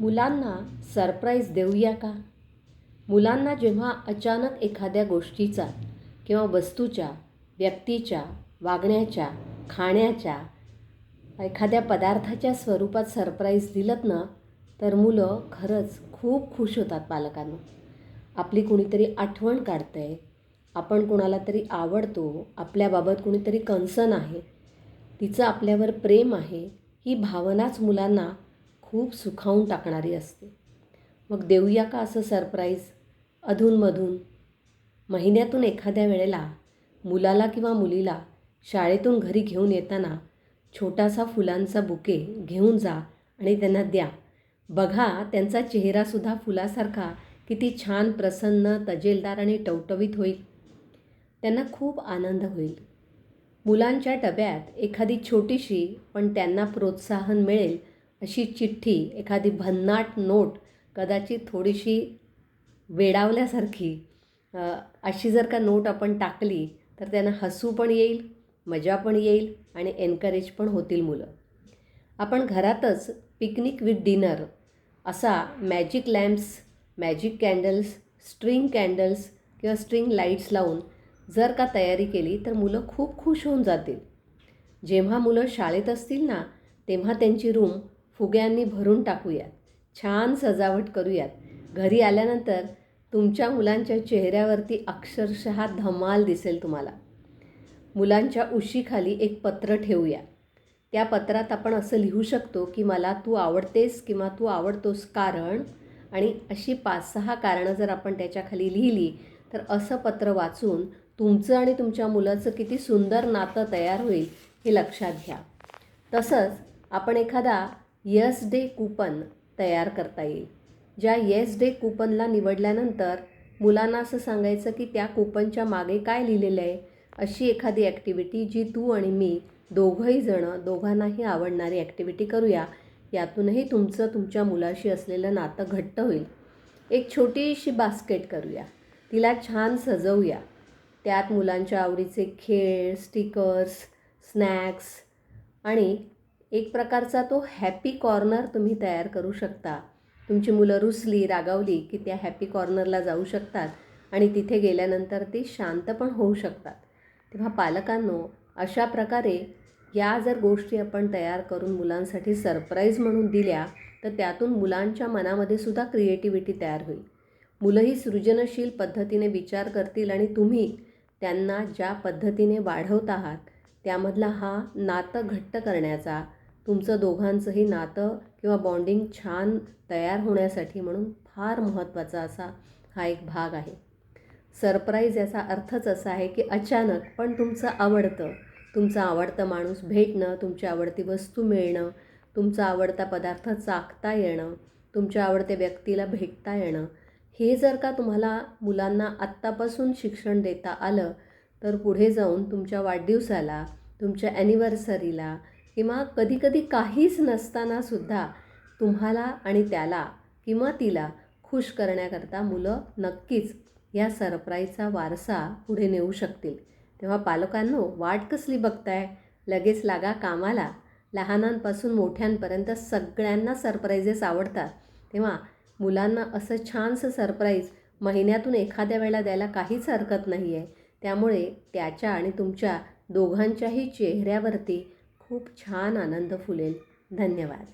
मुलांना सरप्राईज देऊया का? मुलांना जेव्हा अचानक एखाद्या गोष्टीचा किंवा वस्तूच्या व्यक्तीच्या वागण्याच्या खाण्याच्या एखाद्या पदार्थाच्या स्वरूपात सरप्राईज दिलंत ना तर मुलं खरंच खूप खुश होतात पालकांना. आपली कुणीतरी आठवण काढतं आहे आपण कोणाला तरी आवडतो आपल्याबाबत कुणीतरी कन्सर्न आहे तिचं आपल्यावर प्रेम आहे ही भावनाच मुलांना खूप सुखावून टाकणारी असते. मग देऊया का असं सरप्राईज? अधूनमधून. महिन्यातून एखाद्या वेळेला मुलाला किंवा मुलीला शाळेतून घरी घेऊन येताना छोटासा फुलांचा बुके घेऊन जा आणि त्यांना द्या. बघा त्यांचा चेहरासुद्धा फुलासारखा किती छान प्रसन्न तजेलदार आणि टवटवीत होईल. त्यांना खूप आनंद होईल. मुलांच्या डब्यात एखादी छोटीशी पण त्यांना प्रोत्साहन मिळेल अशी चिठ्ठी एखादी भन्नाट नोट कदाचित थोडीशी वेडावल्यासारखी अशी जर का नोट आपण टाकली तर त्यांना हसू पण येईल मजा पण येईल आणि एनकरेज पण होतील मुलं. आपण घरातच पिकनिक विथ डिनर असा magic lamps magic candles string candles किंवा स्ट्रिंग लाईट्स लावून जर का तयारी केली तर मुलं खूप खुश होऊन जातील. जेव्हा मुलं शाळेत असतील ना तेव्हा त्यांची रूम फुग्यांनी भरून टाकूयात. छान सजावट करूयात. घरी आल्यानंतर तुमच्या मुलांच्या चेहऱ्यावरती अक्षरशः धमाल दिसेल तुम्हाला. मुलांच्या उशीखाली एक पत्र ठेवूया. त्या पत्रात आपण असं लिहू शकतो की मला तू आवडतेस किंवा तू आवडतोस कारण आणि अशी पाच सहा कारणं जर आपण त्याच्याखाली लिहिली तर असं पत्र वाचून तुमचं आणि तुमच्या मुलाचं किती सुंदर नातं तयार होईल हे लक्षात घ्या. तसंच आपण एखादा यस डे कूपन तयार करता येईल. ज्या येस डे कूपनला निवडल्यानंतर मुलांना असं सांगायचं की त्या कूपनच्या मागे काय लिहिलेलं आहे अशी एखादी ॲक्टिव्हिटी जी तू आणि मी दोघंही जणं दोघांनाही आवडणारी ॲक्टिव्हिटी करूया यातूनही तुमचं तुमच्या मुलाशी असलेलं नातं घट्ट होईल. एक छोटीशी बास्केट करूया. तिला छान सजवूया. त्यात मुलांच्या आवडीचे खेळ स्टिकर्स स्नॅक्स आणि एक प्रकारचा तो हॅपी कॉर्नर तुम्ही तयार करू शकता. तुमची मुलं रुसली रागावली की त्या हॅपी कॉर्नरला जाऊ शकतात आणि तिथे गेल्यानंतर ते शांत पण होऊ शकतात. तेव्हा पालकांनो अशा प्रकारे या जर गोष्टी आपण तयार करून मुलांसाठी सरप्राईज म्हणून दिल्या तर त्यातून मुलांच्या मनामध्ये सुद्धा क्रिएटिव्हिटी तयार होईल. मुलंही सृजनशील पद्धतीने विचार करतील आणि तुम्ही त्यांना ज्या पद्धतीने वाढवत आहात त्यामधला हा नातं घट्ट करण्याचा तुमचं दोघांचंही नातं किंवा बॉन्डिंग छान तयार होण्यासाठी म्हणून फार महत्त्वाचा असा हा एक भाग आहे. सरप्राईज याचा अर्थच असा आहे की अचानक पण तुमचं आवडतं. तुमचा आवडता माणूस भेटणं तुमची आवडती वस्तू मिळणं तुमचा आवडता पदार्थ चाखता येणं तुमच्या आवडत्या व्यक्तीला भेटता येणं हे जर का तुम्हाला मुलांना आत्तापासून शिक्षण देता आलं तर पुढे जाऊन तुमच्या वाढदिवसाला तुमच्या ॲनिव्हर्सरीला किंवा कधीकधी काहीच नसतानासुद्धा तुम्हाला आणि त्याला किंवा तिला खुश करण्याकरता मुलं नक्कीच या सरप्राईजचा वारसा पुढे नेऊ शकतील. तेव्हा पालकांनो वाट कसली बघताय? लगेच लागा कामाला. लहानांपासून मोठ्यांपर्यंत सगळ्यांना सरप्राईजेस आवडतात. तेव्हा मुलांना असं छानसं सरप्राईज महिन्यातून एखाद्या वेळेला द्यायला काहीच हरकत नाही आहे त्यामुळे त्याच्या आणि तुमच्या दोघांच्याही चेहऱ्यावरती खूप छान आनंद फुलेल. धन्यवाद.